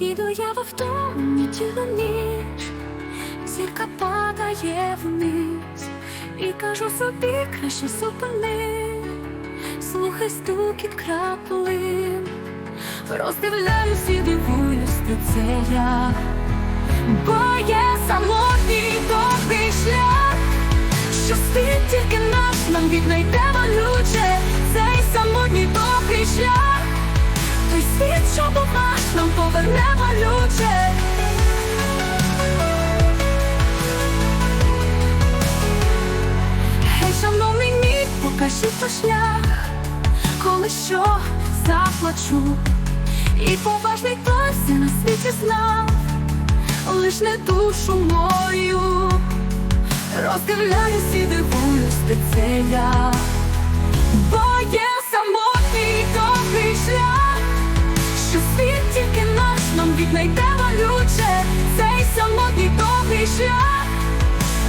Їду я в авто, неділю ніч, зірка падає вниз, і кажу собі, краще зупини, слухай стукіт краплин, роздивляюсь і дивуюсь, де це я, бо є самотній довгий шлях, що стить тільки наш, нам віднайде малюче, цей самотній довгий шлях. Малюче. Гей, шановний мій, покажи то шлях, коли що заплачу, і поважний все на світі знав, лиш не душу мою, роздивляюсь і дивуюсь, де це я, віднайде малюче, цей самотній довгий шлях.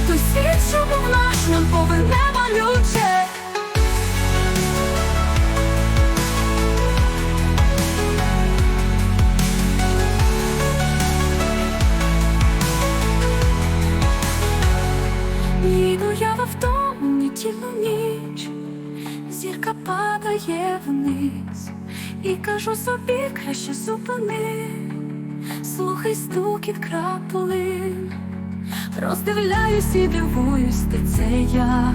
Той світ, що був наш, нам поверне малюче. Їду я в авто, неділю ніч, зірка падає вниз, і кажу собі, краще зупини, слухай стукіт краплин. Роздивляюсь і дивуюсь, де це я,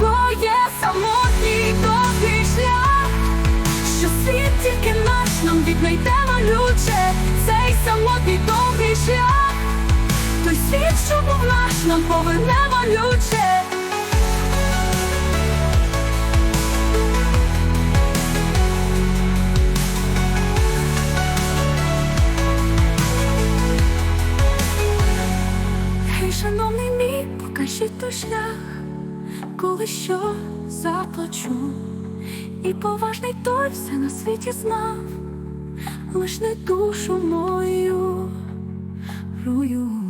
бо є самотній довгий шлях, що світ тільки наш нам віднайде малюче, цей самотній довгий шлях, той світ, що був наш, нам поверне малюче. Шановний мій, покажіть той шлях, коли що заплачу, і поважний той все на світі знав, лиш не душу мою рую.